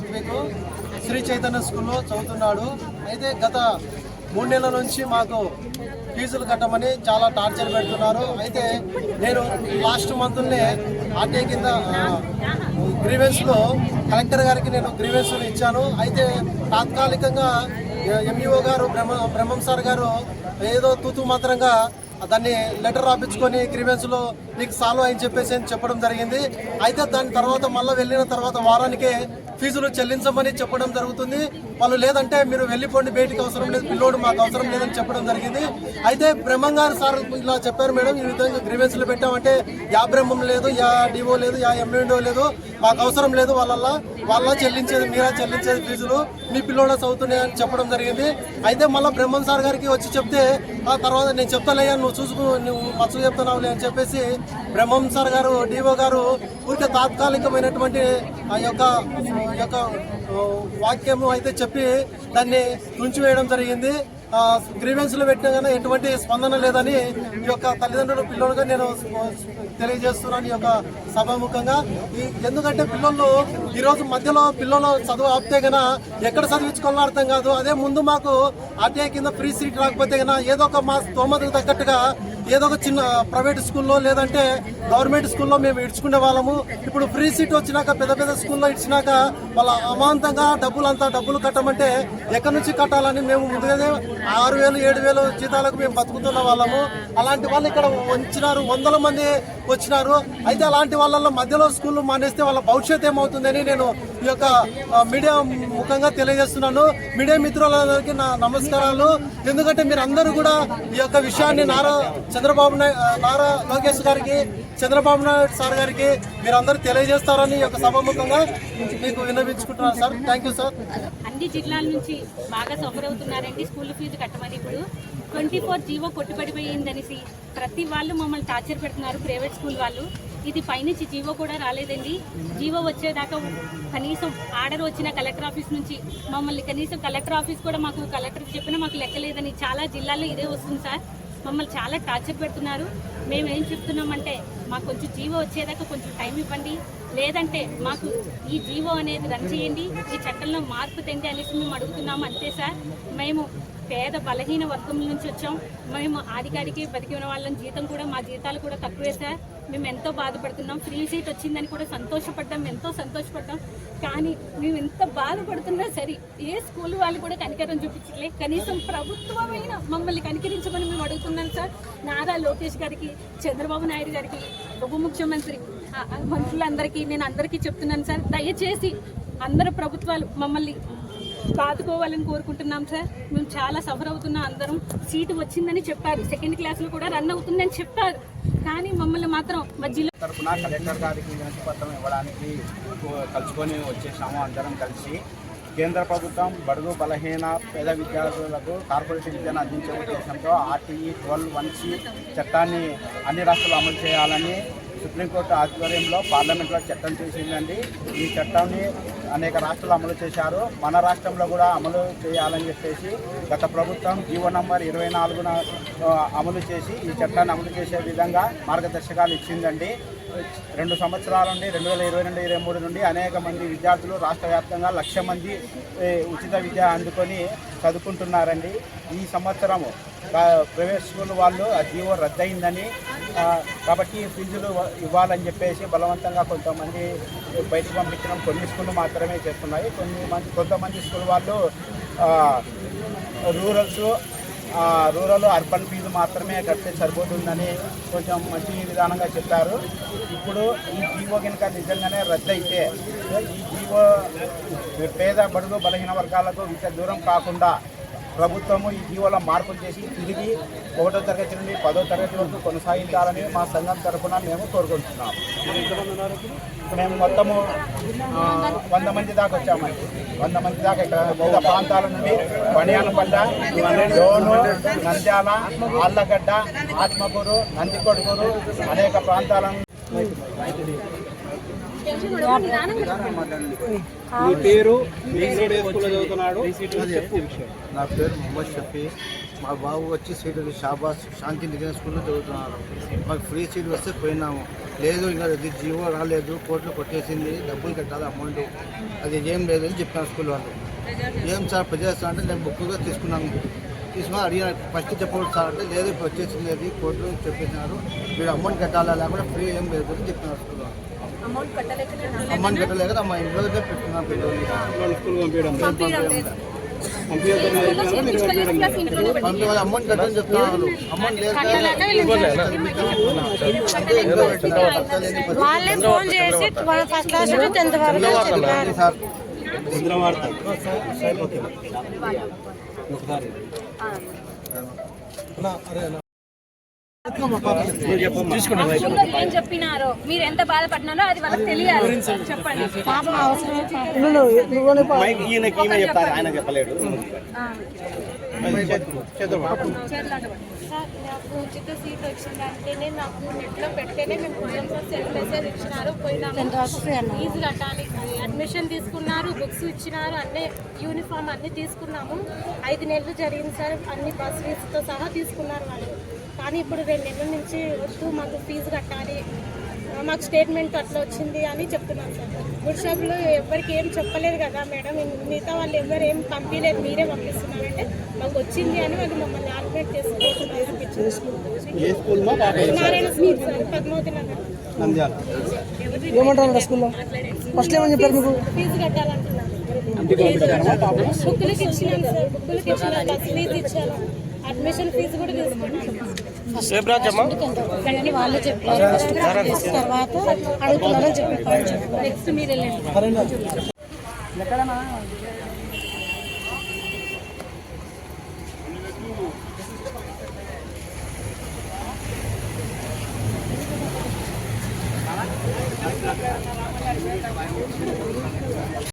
సాత్విక్ శ్రీ చైతన్య స్కూల్లో చదువుతున్నాడు. అయితే గత మూడు నెలల నుంచి మాకు ఫీజులు కట్టమని చాలా టార్చర్ పెడుతున్నారు. అయితే నేను లాస్ట్ మంత్నే ఆర్టీఐ కింద గ్రీవెన్స్లో కలెక్టర్ గారికి నేను గ్రీవెన్స్లు ఇచ్చాను. అయితే తాత్కాలికంగా ఎంఈఓ గారు బ్రహ్మ బ్రహ్మం సార్ గారు ఏదో తూతు మాత్రంగా దాన్ని లెటర్ రాపించుకొని గ్రీవెన్స్లో నీకు సాల్వ్ అని చెప్పేసి అని చెప్పడం జరిగింది. అయితే దాని తర్వాత మళ్ళీ వెళ్ళిన తర్వాత వారానికే ఫీజులు చెల్లించమని చెప్పడం జరుగుతుంది. వాళ్ళు లేదంటే మీరు వెళ్ళిపోండి బయటికి అవసరం లేదు పిల్లోడు మాకు అవసరం లేదని చెప్పడం జరిగింది. అయితే బ్రహ్మంగారు సార్ ఇలా చెప్పారు మేడం ఈ విధంగా గ్రీవెన్స్లు పెట్టామంటే యా బ్రహ్మం లేదు యా డివో లేదు యా ఎంఎండో లేదు మాకు అవసరం లేదు వాళ్ళ వాళ్ళ చెల్లించేది మీరా చెల్లించేది ఫీజులు మీ పిల్లోడ చదువుతున్నాయి అని చెప్పడం జరిగింది. అయితే మళ్ళీ బ్రహ్మం సార్ గారికి వచ్చి చెప్తే ఆ తర్వాత నేను చెప్తాలయ్యా నువ్వు చూసుకు నువ్వు మచ్చు చెప్తున్నావులే అని చెప్పేసి బ్రహ్మం సార్ గారు డిఓ గారు ఊరికే తాత్కాలికమైనటువంటి ఆ యొక్క ఈ యొక్క వాక్యము అయితే చెప్పి దాన్ని తుంచివేయడం జరిగింది. గ్రీవెన్స్ పెట్టిన పెట్టినా కానీ ఎటువంటి స్పందన లేదని ఈ యొక్క తల్లిదండ్రులు పిల్లలుగా నేను తెలియజేస్తున్నాను ఈ యొక్క సభాముఖంగా. ఈ ఎందుకంటే పిల్లలు ఈరోజు మధ్యలో పిల్లలు చదువు ఆపితే కన్నా ఎక్కడ చదివించుకోవాలో అర్థం కాదు. అదే ముందు మాకు ఆర్టీఐ కింద ఫ్రీ సీట్ రాకపోతే కన్నా ఏదో ఒక మా స్తోమతకు తగ్గట్టుగా ఏదో ఒక చిన్న ప్రైవేట్ స్కూల్లో లేదంటే గవర్నమెంట్ స్కూల్లో మేము ఇడ్చుకునే వాళ్ళము. ఇప్పుడు ఫ్రీ సీట్ వచ్చినాక పెద్ద పెద్ద స్కూల్లో ఇచ్చినాక వాళ్ళ అమాంతంగా డబ్బులు అంతా డబ్బులు కట్టమంటే ఎక్కడి నుంచి కట్టాలని మేము ముందుగానే ఆరు వేలు ఏడు వేలు జీతాలకు మేము బతుకుతున్న వాళ్ళము. అలాంటి వాళ్ళు ఇక్కడ వచ్చినారు వందల మంది వచ్చినారు. అయితే అలాంటి వాళ్ళలో మధ్యలో స్కూల్ మానేస్తే వాళ్ళ భవిష్యత్ ఏమవుతుందని నేను ఈ యొక్క మీడియా ముఖంగా తెలియజేస్తున్నాను. మీడియా మిత్రులందరికీ నా నమస్కారాలు. ఎందుకంటే మీరు అందరూ కూడా ఈ యొక్క విషయాన్ని నారా చంద్రబాబు నాయుడు నారా లోకేష్ గారికి చంద్రబాబు నాయుడు సార్ గారికి మీరు అందరూ తెలియజేస్తారని ఒక యొక్క సభాముఖంగా మీకు విన్నవించుకుంటున్నాను సార్. థ్యాంక్ యూ సార్ అన్ని జిల్లాల నుంచి బాగా సఫర్ అవుతున్నారండి స్కూల్ ఫీజు కట్టమని ఇప్పుడు ట్వంటీ ఫోర్ జీవో కొట్టుబడిపోయిందనేసి ప్రతి వాళ్ళు మమ్మల్ని టార్చర్ పెడుతున్నారు ప్రైవేట్ స్కూల్ వాళ్ళు. ఇది పైనుంచి జీవో కూడా రాలేదండి. జీవో వచ్చేదాకా కనీసం ఆర్డర్ వచ్చిన కలెక్టర్ ఆఫీస్ నుంచి మమ్మల్ని కనీసం కలెక్టర్ ఆఫీస్ కూడా మాకు కలెక్టర్ చెప్పినా మాకు లెక్కలేదని చాలా జిల్లాల్లో ఇదే వస్తుంది సార్. మమ్మల్ని చాలా టార్చర్ పెడుతున్నారు. మేము ఏం చెప్తున్నామంటే మాకు కొంచెం జీవో వచ్చేదాకా కొంచెం టైం ఇవ్వండి. లేదంటే మాకు ఈ జీవో అనేది రన్ చేయండి. ఈ చట్టంలో మార్పు తెండి అనేసి మేము అడుగుతున్నాము అంతే సార్. మేము పేద బలహీన వర్గం నుంచి వచ్చాం. మేము ఆధికారికి బతికి ఉన్న వాళ్ళని జీతం కూడా మా జీతాలు కూడా తక్కువే సార్. మేము ఎంతో బాధపడుతున్నాం. ఫ్రీ సీట్ వచ్చిందని కూడా సంతోషపడ్డాం. ఎంతో సంతోషపడ్డాం. కానీ మేము ఎంత బాధపడుతున్నా సరే ఏ స్కూల్ వాళ్ళు కూడా కనికరం చూపించలే కనీసం ప్రభుత్వమైన మమ్మల్ని కనికరించమని మేము అడుగుతున్నాం సార్. నారా లోకేష్ గారికి చంద్రబాబు నాయుడు గారికి ఉప ముఖ్యమంత్రి మంత్రులందరికీ నేను అందరికీ చెప్తున్నాను సార్. దయచేసి అందరు ప్రభుత్వాలు మమ్మల్ని కాదుకోవాలని కోరుకుంటున్నాం సార్. మేము చాలా సఫర్ అవుతున్నాం అందరం. సీటు వచ్చిందని చెప్పారు. సెకండ్ క్లాస్లో కూడా రన్ అవుతుందని చెప్పారు. కానీ మమ్మల్ని మాత్రం మధ్యలో తరఫున కలెక్టర్ గారికి వినతిపత్రం ఇవ్వడానికి కలుసుకొని వచ్చేసాము అందరం కలిసి. కేంద్ర ప్రభుత్వం బడుగు బలహీన పేద విద్యార్థులకు కార్పొరేషన్ విద్యను అందించే ఉద్దేశంతో ఆర్టీఈ ట్వెల్వ్ వన్ సి చట్టాన్ని అన్ని రాష్ట్రాలు అమలు చేయాలని సుప్రీంకోర్టు ఆధ్వర్యంలో పార్లమెంట్లో చట్టం చేసిందండి. ఈ చట్టాన్ని అనేక రాష్ట్రాలు అమలు చేశారు. మన రాష్ట్రంలో కూడా అమలు చేయాలని చెప్పేసి గత ప్రభుత్వం జీవో నంబర్ ఇరవై నాలుగున అమలు చేసి ఈ చట్టాన్ని అమలు చేసే విధంగా మార్గదర్శకాలు ఇచ్చిందండి. రెండు సంవత్సరాల నుండి రెండు వేల ఇరవై రెండు ఇరవై మూడు నుండి అనేక మంది విద్యార్థులు రాష్ట్ర వ్యాప్తంగా లక్ష మంది ఉచిత విద్య అందుకొని చదువుకుంటున్నారండి. ఈ సంవత్సరము ప్రైవేట్ స్కూల్ వాళ్ళు ఆ జీవో రద్దయిందని కాబట్టి ఫీజులు ఇవ్వాలని చెప్పేసి బలవంతంగా కొంతమంది బయటకు పంపించడం కొన్ని స్కూళ్ళు మాత్రమే చేస్తున్నాయి. కొన్ని మంది కొంతమంది స్కూల్ వాళ్ళు రూరల్స్ రూరల్ అర్బన్ ఫీజు మాత్రమే కడితే సరిపోతుందని కొంచెం మంచి విధానంగా చెప్పారు. ఇప్పుడు ఈ జీవో కనుక నిజంగానే రద్దయితే ఈ జీవో పేద బడుగు బలహీన వర్గాలకు ఇంత దూరం కాకుండా ప్రభుత్వము ఇటీవల మార్పులు చేసి తిరిగి ఒకటో తరగతి నుండి పదో తరగతి వరకు కొనసాగించాలని మా సంఘం తరఫున మేము కోరుకుంటున్నాము మేము మొత్తము వంద మంది దాకా వచ్చామండి. వంద మంది దాకా ఇక్కడ వివిధ ప్రాంతాల నుండి బనియానపల్ల లోను నంద్యాల ఆళ్ళగడ్డ ఆత్మకూరు నందికొడుకూరు అనేక ప్రాంతాల మీ పేరు? చదువుతున్నాడు? నా పేరు మొహమ్మద్ షఫీ. మా బాబు వచ్చి సీటు షాబాస్ శాంతి నికేతన్ స్కూల్లో చదువుతున్నారు మాకు ఫ్రీ సీట్ వస్తే పోయినాము. లేదు ఇంకా అది జీవో రాలేదు. కోర్టులో కొట్టేసింది. డబ్బులు కట్టాలి అమౌంట్. అది ఏం లేదు అని చెప్పాను స్కూల్ వాళ్ళు. ఏం సార్ ప్రజేస్తా అంటే నేను బుక్గా తీసుకున్నాను. తీసుకుని అడిగిన ఫస్ట్ చెప్పకూడదు సార్ అంటే లేదు ఇప్పుడు వచ్చేసింది అది కోర్టు చెప్పేసినారు. మీరు అమౌంట్ కట్టాలా లేకుండా ఫ్రీ ఏం లేదు అని చెప్పినారు స్కూల్ వాళ్ళు అమౌంట్ కట్టలేక మా ఇంట్లో దగ్గర పెట్టుకున్నాం పిల్లలు స్కూల్ పంపించడం పంపించడం మీరు పంపించడం పంపి వాళ్ళు అమౌంట్ కట్టని చెప్తున్నారు. అమౌంట్ లేదు వాళ్ళే ఫోన్ చేసి ఫస్ట్ క్లాస్ నుంచి టెన్త్ వరకు చెప్పారు సార్. ముద్రవార్త ముందు ఏం చెప్పినారో? మీరు ఎంత బాధపడినారో అది వాళ్ళకి తెలియాలి. చెప్పండి. చెప్పలేడు. సార్ నాకు ఉచిత సీట్ వచ్చిందంటేనే నాకు నెట్లో పెట్టేనే మేము పోయాము సెల్ మెసేజ్ ఇచ్చినారు పోయినాము. ఫీజు కట్టాలి. అడ్మిషన్ తీసుకున్నారు బుక్స్ ఇచ్చినారు అన్నీ యూనిఫామ్ అన్నీ తీసుకున్నాము. ఐదు నెలలు జరిగింది సార్ అన్ని బస్ ఫీజుతో సహా తీసుకున్నారు వాళ్ళు. కానీ ఇప్పుడు రెండు నెలల నుంచి వద్దు మాకు ఫీజు కట్టాలి. మాకు స్టేట్మెంట్ అట్లా వచ్చింది అని చెప్తున్నారు సార్. గుడ్ షాప్లో ఎవరికి ఏం చెప్పలేదు కదా మేడం. మిగతా వాళ్ళు ఎవరు ఏం పంపించలేదు మీరే పంపిస్తున్నారంటే మాకు వచ్చింది అని వాళ్ళు మమ్మల్ని మా పాప? Narayana school sir Padmavathi Nagar. Nandyal. ఏమంటారు స్కూల్లో? ఫస్ట్ ఏమని చెప్పారు మీకు? ఫీజు కట్టాలంటున్నారు. బుక్కులకి సార్ బుక్కులకి ఇచ్చినాను బస్ ఫీజు ఇచ్చాను అడ్మిషన్ ఫీజు కూడా వాళ్ళు చెప్పారు. తర్వాత అడుగుతున్నారని చెప్పారు. నెక్స్ట్ మీరు వెళ్ళండి.